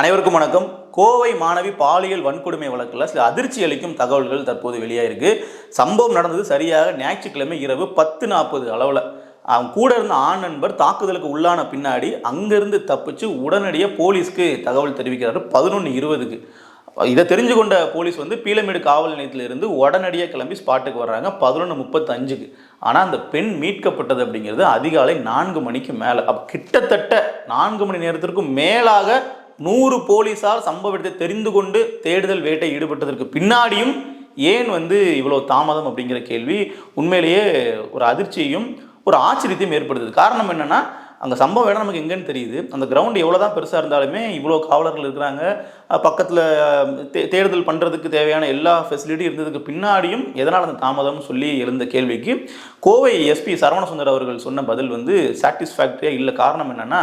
அனைவருக்கும் வணக்கம். கோவை மாணவி பாலியல் வன்கொடுமை வழக்கில் சில அதிர்ச்சி அளிக்கும் தகவல்கள் தற்போது வெளியாயிருக்கு. சம்பவம் நடந்தது சரியாக ஞாயிற்றுக்கிழமை இரவு பத்து நாற்பது அளவில். அவன் கூட இருந்த ஆண் நண்பர் தாக்குதலுக்கு உள்ளான பின்னாடி அங்கிருந்து தப்பிச்சு உடனடியாக போலீஸ்க்கு தகவல் தெரிவிக்கிறாரு பதினொன்று இருபதுக்கு. இதை தெரிஞ்சு கொண்ட போலீஸ் வந்து பீலமேடு காவல் நிலையத்தில் இருந்து உடனடியாக கிளம்பி ஸ்பாட்டுக்கு வர்றாங்க பதினொன்று முப்பத்தஞ்சுக்கு. ஆனால் அந்த பெண் மீட்கப்பட்டது அப்படிங்கிறது அதிகாலை நான்கு மணிக்கு மேலே. அப்போ கிட்டத்தட்ட நான்கு மணி நேரத்திற்கும் மேலாக நூறு போலீஸார் சம்பவ இடத்தை தெரிந்து கொண்டு தேடுதல் வேட்டை ஈடுபட்டதற்கு பின்னாடியும் ஏன் வந்து இவ்வளோ தாமதம் அப்படிங்கிற கேள்வி உண்மையிலேயே ஒரு அதிர்ச்சியையும் ஒரு ஆச்சரியத்தையும் ஏற்படுத்துது. காரணம் என்னென்னா அங்கே சம்பவம் இடம் நமக்கு எங்கேன்னு தெரியுது. அந்த கிரவுண்டு எவ்வளோ தான் பெருசாக இருந்தாலுமே இவ்வளோ காவலர்கள் இருக்கிறாங்க. பக்கத்தில் தே தேடுதல் பண்ணுறதுக்கு தேவையான எல்லா ஃபெசிலிட்டி இருந்ததுக்கு பின்னாடியும் எதனால் அந்த தாமதம்னு சொல்லி எழுந்த கேள்விக்கு கோவை எஸ்பி சரவணசுந்தர் அவர்கள் சொன்ன பதில் வந்து சாட்டிஸ்ஃபேக்டரியாக இல்லை. காரணம் என்னென்னா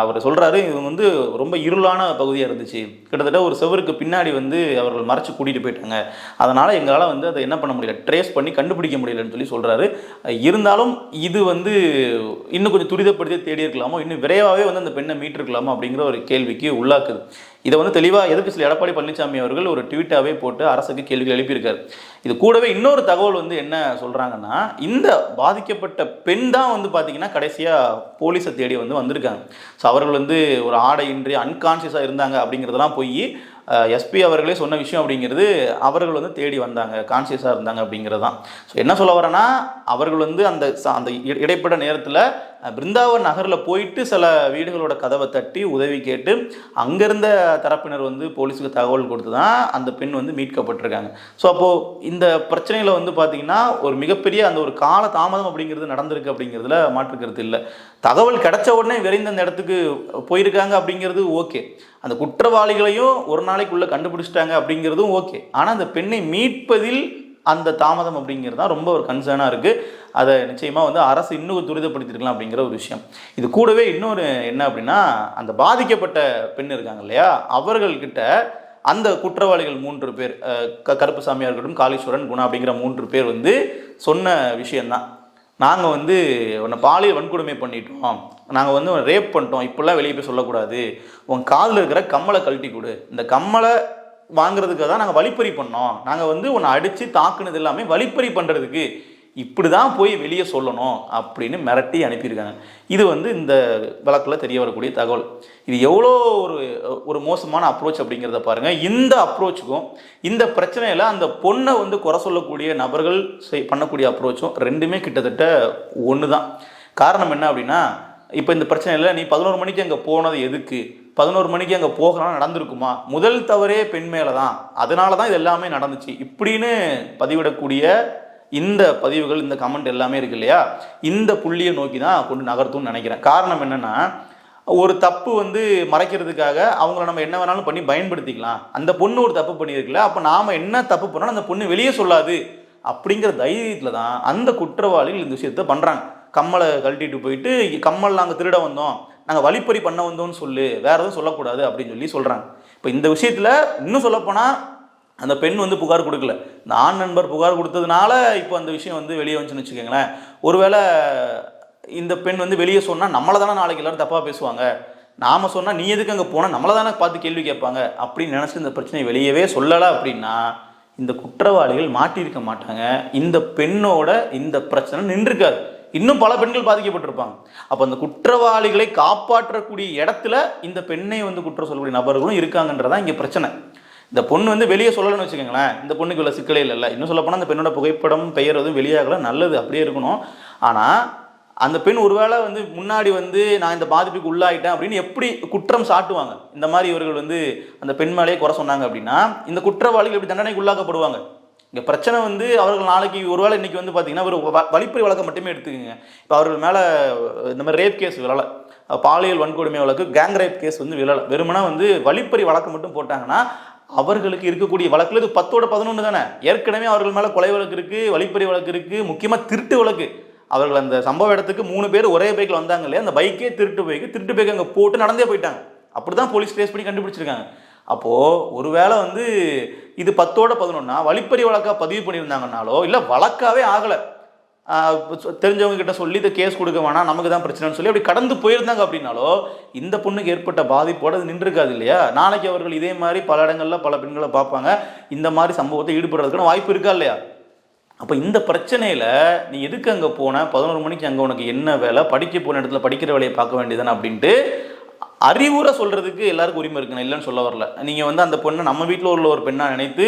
அவர் சொல்கிறாரு இது வந்து ரொம்ப இருளான பகுதியாக இருந்துச்சு. கிட்டத்தட்ட ஒரு செவருக்கு பின்னாடி வந்து அவர்கள் மறைச்சு கூட்டிகிட்டு போயிட்டாங்க. அதனால் எங்களால் வந்து அதை என்ன பண்ண முடியல ட்ரேஸ் பண்ணி கண்டுபிடிக்க முடியலன்னு சொல்லி சொல்கிறாரு இருந்தாலும் இது வந்து இன்னும் கொஞ்சம் துரிதப்படுத்தி தேடி இருக்கலாமோ இன்னும் விரைவாகவே வந்து அந்த பெண்ணை மீட்டிருக்கலாமோ அப்படிங்கிற ஒரு கேள்விக்கு உள்ளாக்குது. இதை வந்து தெளிவாக எதிர்ப்பு சில எடப்பாடி பழனிசாமி அவர்கள் ஒரு ட்வீட்டாகவே போட்டு அரசுக்கு கேள்விகள் எழுப்பியிருக்காரு. இது கூடவே இன்னொரு தகவல் வந்து என்ன சொல்கிறாங்கன்னா இந்த பாதிக்கப்பட்ட பெண் தான் வந்து பார்த்தீங்கன்னா கடைசியாக போலீஸை தேடி வந்து வந்திருக்காங்க. ஸோ அவர்கள் வந்து ஒரு ஆடையின்றி அன்கான்சியஸாக இருந்தாங்க அப்படிங்கிறதெல்லாம் போய் எஸ்பி அவர்களே சொன்ன விஷயம் அப்படிங்கிறது அவர்கள் வந்து தேடி வந்தாங்க கான்சியஸாக இருந்தாங்க அப்படிங்கிறது தான் ஸோ என்ன சொல்ல வரேன்னா அவர்கள் வந்து அந்த அந்த இடைப்பட்ட நேரத்தில் பிருந்தாவன் நகரில் போயிட்டு சில வீடுகளோட கதவை தட்டி உதவி கேட்டு அங்கேருந்த தரப்பினர் வந்து போலீஸுக்கு தகவல் கொடுத்து தான் அந்த பெண் வந்து மீட்கப்பட்டிருக்காங்க. ஸோ அப்போது இந்த பிரச்சனையில் வந்து பார்த்திங்கன்னா ஒரு மிகப்பெரிய அந்த ஒரு கால தாமதம் அப்படிங்கிறது நடந்திருக்கு அப்படிங்கிறதுல மாற்றுக்கிறது இல்லை. தகவல் கிடைச்ச உடனே விரைந்து அந்த இடத்துக்கு போயிருக்காங்க அப்படிங்கிறது ஓகே. அந்த குற்றவாளிகளையும் ஒரு நாளைக்குள்ளே கண்டுபிடிச்சிட்டாங்க அப்படிங்கிறதும் ஓகே. ஆனால் அந்த பெண்ணை மீட்பதில் அந்த தாமதம் அப்படிங்கிறது தான் ரொம்ப ஒரு கன்சர்னாக இருக்குது அதை நிச்சயமாக வந்து அரசு இன்னும் துரிதப்படுத்திருக்கலாம் அப்படிங்கிற ஒரு விஷயம். இது கூடவே இன்னொரு என்ன அப்படின்னா அந்த பாதிக்கப்பட்ட பெண் இருக்காங்க இல்லையா? அவர்கள்கிட்ட அந்த குற்றவாளிகள் மூன்று பேர் க கருப்புசாமியாக இருக்கட்டும் காளீஸ்வரன் குணா அப்படிங்கிற மூன்று பேர் வந்து சொன்ன விஷயந்தான். நாங்கள் வந்து உன்னை பாலியல் வன்கொடுமை பண்ணிட்டோம். நாங்கள் வந்து ரேப் பண்ணிட்டோம். இப்படிலாம் வெளியே போய் சொல்லக்கூடாது. உன் காதில் இருக்கிற கம்மலை கழட்டி கொடு. இந்த கம்மலை வாங்குறதுக்கு தான் நாங்கள் வழிப்பறி பண்ணோம். நாங்கள் வந்து உன்னை அடித்து தாக்குனது எல்லாமே வழிப்பறி பண்ணுறதுக்கு இப்படி தான் போய் வெளியே சொல்லணும் அப்படின்னு மிரட்டி அனுப்பியிருக்காங்க. இது வந்து இந்த வழக்கில் தெரிய வரக்கூடிய தகவல். இது எவ்வளோ ஒரு ஒரு மோசமான அப்ரோச் அப்படிங்கிறத பாருங்கள் இந்த அப்ரோச்சுக்கும் இந்த பிரச்சனையில் அந்த பொண்ணை வந்து குறை சொல்லக்கூடிய நபர்கள் செய் பண்ணக்கூடிய அப்ரோச்சும் ரெண்டுமே கிட்டத்தட்ட ஒன்று தான் காரணம் என்ன அப்படின்னா இப்போ இந்த பிரச்சனையில் நீ பதினோரு மணிக்கு அங்கே போனது எதுக்கு? பதினோரு மணிக்கு அங்கே போகலாம் நடந்திருக்குமா? முதல் தவறே பெண் மேலே தான் அதனால தான் இது எல்லாமே நடந்துச்சு. இப்படின்னு பதிவிடக்கூடிய இந்த பதிவுகள் இந்த கமெண்ட் எல்லாமே இருக்கு இல்லையா? இந்த புள்ளியை நோக்கி தான் கொண்டு நகர்த்தும்னு நினைக்கிறேன். காரணம் என்னென்னா ஒரு தப்பு வந்து மறைக்கிறதுக்காக அவங்கள நம்ம என்ன வேணாலும் பண்ணி பயன்படுத்திக்கலாம். அந்த பொண்ணு ஒரு தப்பு பண்ணியிருக்கல அப்போ நாம் என்ன தப்பு பண்ணாலும் அந்த பொண்ணு வெளியே சொல்லாது. அப்படிங்கிற தைரியத்தில் தான் அந்த குற்றவாளிகள் இந்த விஷயத்த பண்ணுறாங்க கம்மலை கழட்டிட்டு போயிட்டு கம்மல் நாங்கள் திருட வந்தோம். நாங்கள் வழிப்பறி பண்ண வந்தோம்னு சொல்லு வேற எதுவும் சொல்லக்கூடாது அப்படின்னு சொல்லி சொல்கிறாங்க இப்போ இந்த விஷயத்தில் இன்னும் சொல்லப்போனால் அந்த பெண் வந்து புகார் கொடுக்கல. இந்த ஆண் நண்பர் புகார் கொடுத்ததுனால இப்போ அந்த விஷயம் வந்து வெளியே வந்துச்சுன்னு வச்சுக்கோங்களேன். ஒருவேளை இந்த பெண் வந்து வெளியே சொன்னால் நம்மளை தானே நாளைக்கு எல்லாரும் தப்பாக பேசுவாங்க. நாம சொன்னால் நீ எதுக்கு அங்கே போனால் நம்மளை தானே பார்த்து கேள்வி கேட்பாங்க. அப்படின்னு நினச்சி இந்த பிரச்சனையை வெளியவே சொல்லலை அப்படின்னா இந்த குற்றவாளிகள் மாட்டியிருக்க மாட்டாங்க. இந்த பெண்ணோட இந்த பிரச்சனை நின்றுருக்காது இன்னும் பல பெண்கள் பாதிக்கப்பட்டிருப்பாங்க. அப்போ அந்த குற்றவாளிகளை காப்பாற்றக்கூடிய இடத்துல இந்த பெண்ணை வந்து குற்றம் சொல்லக்கூடிய நபர்களும் இருக்காங்கன்றதான் இங்கே பிரச்சனை. இந்த பொண்ணு வந்து வெளியே சொல்லணும்னு வச்சுக்கோங்களேன். இந்த பொண்ணுக்கு உள்ள சிக்கலே இல்லை இன்னும் சொல்லப்போனால் அந்த பெண்ணோட புகைப்படம் பெயர் எதுவும் வெளியாகல. நல்லது அப்படியே இருக்கணும். ஆனால் அந்த பெண் ஒருவேளை வந்து முன்னாடி வந்து நான் இந்த பாதிப்புக்கு உள்ளாயிட்டேன் அப்படின்னு எப்படி குற்றம் சாட்டுவாங்க? இந்த மாதிரி இவர்கள் வந்து அந்த பெண் மேலேயே குறை சொன்னாங்க அப்படின்னா இந்த குற்றவாளிகள் எப்படி தண்டனைக்கு உள்ளாக்கப்படுவாங்க? இங்கே பிரச்சனை வந்து அவர்கள் நாளைக்கு ஒரு வேளை இன்றைக்கி வந்து பார்த்தீங்கன்னா ஒரு வ- வழிப்பறி வழக்கை மட்டுமே எடுத்துக்கோங்க. இப்போ அவர்கள் மேலே இந்த மாதிரி ரேப் கேஸ் விழலை. பாலியல் வன்கொடுமை வழக்கு கேங் ரேப் கேஸ் வந்து விழலை. வெறுமனா வந்து வழிப்பறி வழக்கு மட்டும் போட்டாங்கன்னா அவர்களுக்கு இருக்கக்கூடிய வழக்கில் இது பத்தோட பதினொன்று தானே? ஏற்கனவே அவர்கள் மேலே கொலை வழக்கு இருக்குது வழிப்பறி வழக்கு இருக்குது முக்கியமாக திருட்டு வழக்கு. அவர்கள் அந்த சம்பவ இடத்துக்கு மூணு பேர் ஒரே பைக்கில் வந்தாங்க இல்லையா? அந்த பைக்கே திருட்டு பைக்கு திருட்டு பைக் அங்கே போட்டு நடந்தே போயிட்டாங்க. அப்படி தான் போலீஸ் ட்ரேஸ் பண்ணி கண்டுபிடிச்சிருக்காங்க. அப்போது ஒருவேளை வந்து இது பத்தோட பதினொன்னா வழிப்பறி வழக்காக பதிவு பண்ணியிருந்தாங்கனாலோ இல்லை வழக்காவே ஆகலை. தெரிஞ்சவங்க கிட்ட சொல்லி இதை கேஸ் கொடுக்க வேணாம் நமக்கு தான் பிரச்சனைன்னு சொல்லி அப்படி கடந்து போயிருந்தாங்க அப்படின்னாலோ இந்த பொண்ணுக்கு ஏற்பட்ட பாதிப்போடு அது நின்றுருக்காது இல்லையா? நாளைக்கு அவர்கள் இதே மாதிரி பல இடங்களில் பல பெண்களை பார்ப்பாங்க. இந்த மாதிரி சம்பவத்தை ஈடுபடுறதுக்கான வாய்ப்பு இருக்கா இல்லையா? அப்போ இந்த பிரச்சனையில் நீ எதுக்கு அங்கே போன? பதினோரு மணிக்கு அங்கே உனக்கு என்ன வேலை? படிக்க போன இடத்துல படிக்கிற வேலையை பார்க்க வேண்டியதானே அப்படின்ட்டு அறிவுரை சொல்கிறதுக்கு எல்லாருக்கும் உரிமை இருக்கு இல்லைன்னு சொல்ல வரல. நீங்கள் வந்து அந்த பொண்ணை நம்ம வீட்டில் உள்ள ஒரு பெண்ணாக நினைத்து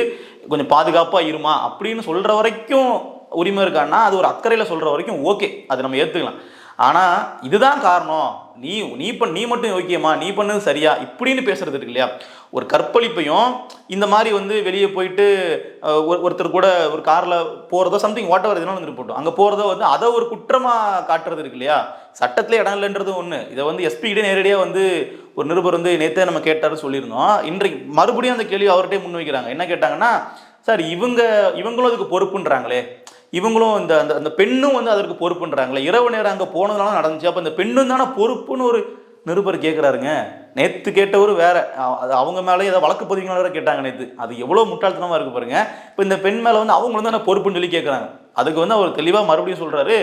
கொஞ்சம் பாதுகாப்பாக இருமா அப்படின்னு சொல்கிற வரைக்கும் உரிமை இருக்கான்னா அது ஒரு அக்கறையில் சொல்கிற வரைக்கும் ஓகே. அது நம்ம ஏற்றுக்கலாம் ஆனால் இதுதான் காரணம். நீ நீ பண்ண நீ மட்டும் யோக்கியமா நீ பண்ணது சரியா? இப்படின்னு பேசுறது இருக்கு இல்லையா? ஒரு கற்பழிப்பையும் இந்த மாதிரி வந்து வெளியே போயிட்டு ஒரு- ஒருத்தர் கூட ஒரு காரில் போகிறதோ சம்திங் வாட் எவர் எதுனாலும் வந்துட்டு போட்டோம். அங்கே போகிறதோ வந்து அதை ஒரு குற்றமாக காட்டுறது இருக்கு இல்லையா? சட்டத்திலே இடம் இல்லைன்றது ஒன்று இதை வந்து எஸ்பிகிட்டே நேரடியாக வந்து ஒரு நிருபர் வந்து நேற்றே நம்ம கேட்டாரு சொல்லியிருந்தோம். இன்றைக்கு மறுபடியும் அந்த கேள்வி அவர்கிட்டே முன்வைக்கிறாங்க. என்ன கேட்டாங்கன்னா சார் இவங்க இவங்களும் அதுக்கு பொறுப்புன்றாங்களே. இவங்களும் இந்த அந்த அந்த பெண்ணும் வந்து அதற்கு பொறுப்புன்றாங்களே இரவு நேரம் அங்கே போனதுனால நடந்துச்சு. அப்போ இந்த பெண்ணும் தானே பொறுப்புன்னு ஒரு நிருபர் கேட்குறாருங்க நேற்று கேட்டவர் வேற. அது அவங்க மேலே ஏதோ வழக்கு பதிவுகள் வேற கேட்டாங்க நேற்று அது எவ்வளோ முட்டாள்தனமாக இருக்கு பாருங்க. இப்போ இந்த பெண் மேலே வந்து அவங்களும் தானே பொறுப்புன்னு சொல்லி கேட்குறாங்க அதுக்கு வந்து அவர் தெளிவாக மறுபடியும் சொல்கிறாரு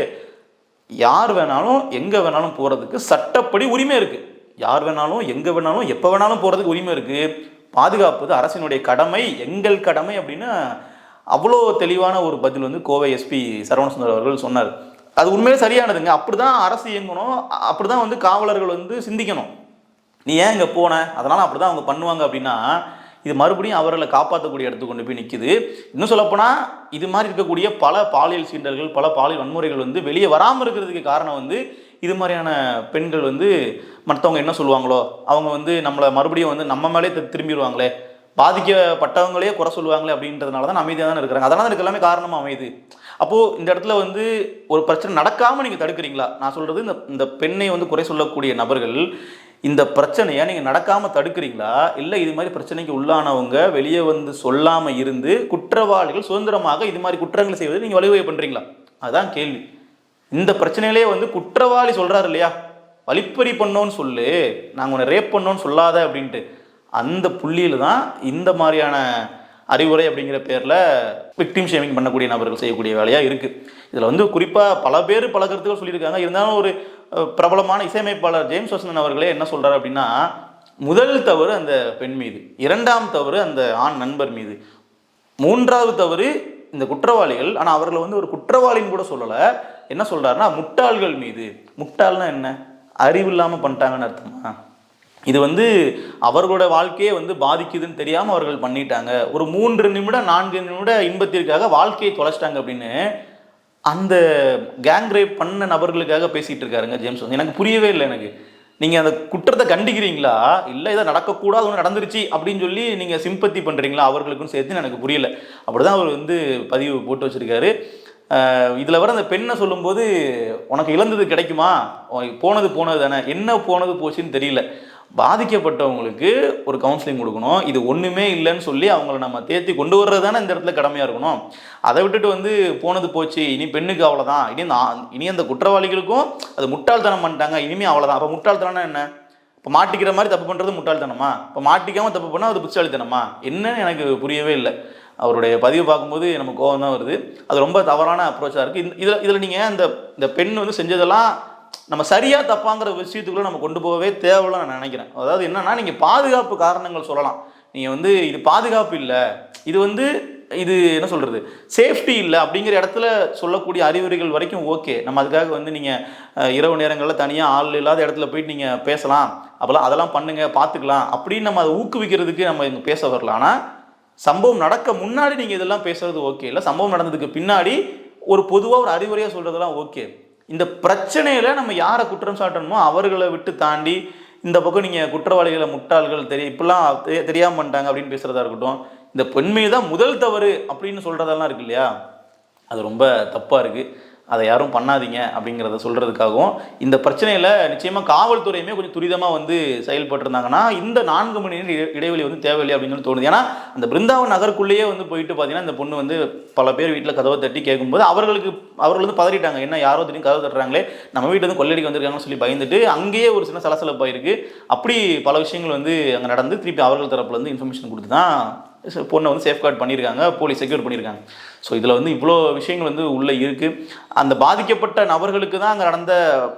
யார் வேணாலும் எங்கே வேணாலும் போகிறதுக்கு சட்டப்படி உரிமை இருக்குது யார் வேணாலும் எங்கே வேணாலும் எப்போ வேணாலும் போகிறதுக்கு உரிமை இருக்குது பாதுகாப்பது அரசினுடைய கடமை எங்கள் கடமை அப்படின்னு அவ்வளோ தெளிவான ஒரு பதில் வந்து கோவை எஸ்பி சரவணசுந்தர் அவர்கள் சொன்னார். அது உண்மையிலே சரியானதுங்க. அப்படி தான் அரசு இயங்கணும். அப்படி தான் வந்து காவலர்கள் வந்து சிந்திக்கணும். நீ ஏன் இங்கே போன? அதனால் அப்படி தான் அவங்க பண்ணுவாங்க அப்படின்னா இது மறுபடியும் அவர்களை காப்பாற்றக்கூடிய இடத்துக்கு கொண்டு போய் நிற்கிது இன்னும் சொல்லப்போனால் இது மாதிரி இருக்கக்கூடிய பல பாலியல் சீண்டல்கள் பல பாலியல் வன்முறைகள் வந்து வெளியே வராமல் இருக்கிறதுக்கு காரணம் வந்து இது மாதிரியான பெண்கள் வந்து மற்றவங்க என்ன சொல்லுவாங்களோ அவங்க வந்து நம்மளை மறுபடியும் வந்து நம்ம மேலே திரும்பிடுவாங்களே. பாதிக்கப்பட்டவங்களே குறை சொல்லுவாங்களே அப்படின்றதுனால தான் அமைதியாக தான் இருக்கிறாங்க. அதனால தான் எல்லாமே காரணமாக அமையுது. அப்போது இந்த இடத்துல வந்து ஒரு பிரச்சனை நடக்காமல் நீங்கள் தடுக்கிறீங்களா? நான் சொல்கிறது இந்த இந்த பெண்ணை வந்து குறை சொல்லக்கூடிய நபர்கள் இந்த பிரச்சனையை நீங்கள் நடக்காமல் தடுக்கிறீங்களா? இல்லை இது மாதிரி பிரச்சனைக்கு உள்ளானவங்க வெளியே வந்து சொல்லாமல் இருந்து குற்றவாளிகள் சுதந்திரமாக இது மாதிரி குற்றங்களை செய்வதை நீங்கள் வழிவகை பண்ணுறீங்களா அதுதான் கேள்வி. இந்த பிரச்சனையிலே வந்து குற்றவாளி சொல்கிறாரு இல்லையா? வழிப்பறி பண்ணோன்னு சொல்லு. நாங்கள் உன்னை ரேப் பண்ணோன்னு சொல்லாத அப்படின்ட்டு. அந்த புள்ளியில் தான் இந்த மாதிரியான அறிவுரை அப்படிங்கிற பேரில் விக்டிம் ஷேமிங் பண்ணக்கூடிய நபர்கள் செய்யக்கூடிய வேலையாக இருக்குது இதில் வந்து குறிப்பாக பல பேர் பல கருத்துக்கள் சொல்லியிருக்காங்க. இருந்தாலும் ஒரு பிரபலமான இசையமைப்பாளர் ஜேம்ஸ் வசந்தன் அவர்களே என்ன சொல்கிறார் அப்படின்னா முதல் தவறு அந்த பெண் மீது இரண்டாம் தவறு அந்த ஆண் நண்பர் மீது மூன்றாவது தவறு இந்த குற்றவாளிகள். ஆனால் அவர்களை வந்து ஒரு குற்றவாளின்னு கூட சொல்லலை. என்ன சொல்கிறாருன்னா முட்டாள்கள் மீது. முட்டாள்னா என்ன? அறிவு இல்லாமல் பண்ணிட்டாங்கன்னு அர்த்தமா? இது வந்து அவர்களோட வாழ்க்கையே வந்து பாதிக்குதுன்னு தெரியாமல் அவர்கள் பண்ணிட்டாங்க. ஒரு மூன்று நிமிடம் நான்கு நிமிட இன்பத்திற்காக வாழ்க்கையை தொலைச்சிட்டாங்க அப்படின்னு அந்த கேங் ரேப் பண்ண நபர்களுக்காக பேசிகிட்டு இருக்காருங்க ஜேம்ஸ். வந்து எனக்கு புரியவே இல்லை எனக்கு. நீங்கள் அந்த குற்றத்தை கண்டிக்கிறீங்களா? இல்லை இதை நடக்கக்கூடாது ஒன்று நடந்துருச்சு அப்படின்னு சொல்லி நீங்கள் சிம்பத்தி பண்ணுறீங்களா அவர்களுக்கும் சேர்த்து எனக்கு புரியல. அப்படி தான் அவர் வந்து பதிவு போட்டு வச்சுருக்காரு. இதில் வர அந்த பெண்ணை சொல்லும்போது உனக்கு இழந்தது கிடைக்குமா? போனது போனது தானே என்ன போனது போச்சுன்னு தெரியல. பாதிக்கப்பட்டவங்களுக்கு ஒரு கவுன்சிலிங் கொடுக்கணும். இது ஒன்றுமே இல்லைன்னு சொல்லி அவங்கள நம்ம தேர்த்தி கொண்டு வர்றது தானே இந்த இடத்துல கடமையாக இருக்கணும். அதை விட்டுட்டு வந்து போனது போச்சு இனி பெண்ணுக்கு அவ்வளோதான் இனி நான் இனி அந்த குற்றவாளிகளுக்கும் அது முட்டாள்தனம் பண்ணிட்டாங்க இனிமே அவ்வளோதான் அப்போ முட்டாள்தனம்னா என்ன? இப்போ மாட்டிக்கிற மாதிரி தப்பு பண்ணுறது முட்டாள்தனமா? இப்போ மாட்டிக்காமல் தப்பு பண்ணால் அது புத்திசாலித்தனமா? என்னன்னு எனக்கு புரியவே இல்லை. அவருடைய பதிவு பார்க்கும்போது நமக்கு கோவம் தான் வருது. அது ரொம்ப தவறான அப்ரோச்சாக இருக்குது இந்த இதில் இதில் நீங்கள் அந்த இந்த பெண் வந்து செஞ்சதெல்லாம் நம்ம சரியாக தப்பாங்கிற விஷயத்துக்குள்ள நம்ம கொண்டு போகவே தேவையில்ல நான் நினைக்கிறேன். அதாவது என்னன்னா நீங்கள் பாதுகாப்பு காரணங்கள் சொல்லலாம். நீங்கள் வந்து இது பாதுகாப்பு இல்லை. இது வந்து இது என்ன சொல்கிறது சேஃப்டி இல்லை அப்படிங்கிற இடத்துல சொல்லக்கூடிய அறிவுரைகள் வரைக்கும் ஓகே. நம்ம அதுக்காக வந்து நீங்கள் இரவு நேரங்களில் தனியாக ஆள் இல்லாத இடத்துல போயிட்டு நீங்கள் பேசலாம். அப்போல்லாம் அதெல்லாம் பண்ணுங்கள் பார்த்துக்கலாம் அப்படின்னு நம்ம அதை ஊக்குவிக்கிறதுக்கு நம்ம இங்கே பேச வரலாம் ஆனால் சம்பவம் நடக்க முன்னாடி நீங்கள் இதெல்லாம் பேசுறது ஓகே. இல்லை சம்பவம் நடந்ததுக்கு பின்னாடி ஒரு பொதுவாக ஒரு அறிவுரையாக சொல்கிறதெல்லாம் ஓகே. இந்த பிரச்சனையில் நம்ம யாரை குற்றம் சாட்டணுமோ அவர்களை விட்டு தாண்டி இந்த பக்கம் நீங்கள் குற்றவாளிகளை முட்டாள்கள் தெரிய இப்பெல்லாம் தெரியாமல் பண்ணிட்டாங்க அப்படின்னு பேசுகிறதா இருக்கட்டும் இந்த பெண்மை தான் முதல் தவறு அப்படின்னு சொல்கிறதெல்லாம் இருக்கு இல்லையா? அது ரொம்ப தப்பாக இருக்குது அதை யாரும் பண்ணாதீங்க அப்படிங்கிறத சொல்கிறதுக்காகவும் இந்த பிரச்சனையில் நிச்சயமாக காவல்துறையுமே கொஞ்சம் துரிதமாக வந்து செயல்பட்டுருந்தாங்கன்னா இந்த நான்கு மணி நேரம் இடைவெளி வந்து தேவையில்லை அப்படின்னு சொல்லி தோணுது. ஏன்னா அந்த பிருந்தாவன் நகருக்குள்ளேயே வந்து போயிட்டு பார்த்தீங்கன்னா இந்த பொண்ணு வந்து பல பேர் வீட்டில் கதவை தட்டி கேட்கும்போது அவர்களுக்கு அவர்கள் வந்து பதறிட்டாங்க. என்ன யாரோ தெரியும் கதவை தட்டுறாங்களே நம்ம வீட்டில் வந்து கொள்ளடிக்கு வந்திருக்காங்கன்னு சொல்லி பயந்துட்டு அங்கேயே ஒரு சின்ன சலசலப்பாயிருக்கு. அப்படி பல விஷயங்கள் வந்து அங்கே நடந்து திருப்பி அவர்கள் தரப்புலேருந்து இன்ஃபர்மேஷன் கொடுத்து தான் பொண்ணை வந்து சேஃப்கார்ட் பண்ணியிருக்காங்க போலீஸ் செக்யூர் பண்ணியிருக்காங்க ஸோ இதில் வந்து இவ்வளோ விஷயங்கள் வந்து உள்ளே இருக்குது அந்த பாதிக்கப்பட்ட நபர்களுக்கு தான் அங்கே நடந்த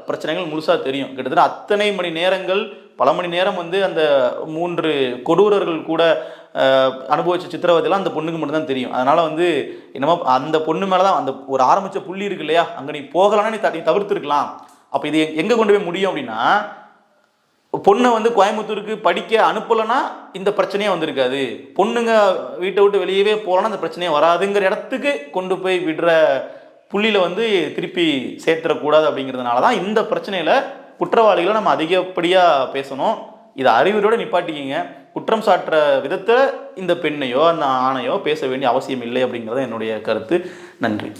பிரச்சனைகள் முழுசாக தெரியும். கிட்டத்தட்ட அத்தனை மணி நேரங்கள் பல மணி நேரம் வந்து அந்த மூன்று கொடூரர்கள் கூட அனுபவிச்ச சித்திரவதையெல்லாம் அந்த பொண்ணுக்கு மட்டும்தான் தெரியும். அதனால் வந்து என்னமோ அந்த பொண்ணு மேலே தான் அந்த ஒரு ஆரம்பித்த புள்ளி இருக்கு இல்லையா? அங்கே நீ போகலான்னா நீ தவிர்த்துருக்கலாம். அப்போ இது எங்கே கொண்டு போய் முடியும் அப்படின்னா பொண்ணை வந்து கோயம்புத்தூருக்கு படிக்க அனுப்பலைன்னா இந்த பிரச்சனையே வந்திருக்காது. பொண்ணுங்க வீட்டை விட்டு வெளியவே போகலன்னா இந்த பிரச்சனையே வராதுங்கிற இடத்துக்கு கொண்டு போய் விடுற புள்ளியில வந்து திருப்பி சேர்த்துடக்கூடாது அப்படிங்கிறதுனால தான் இந்த பிரச்சனையில் குற்றவாளிகளை நம்ம அதிகப்படியாக பேசணும். இதை அறிவுரையோட நிப்பாட்டிக்கிங்க. குற்றம் சாட்டுற விதத்தில் இந்த பெண்ணையோ அந்த ஆணையோ பேச வேண்டிய அவசியம் இல்லை அப்படிங்கிறது என்னுடைய கருத்து. நன்றி.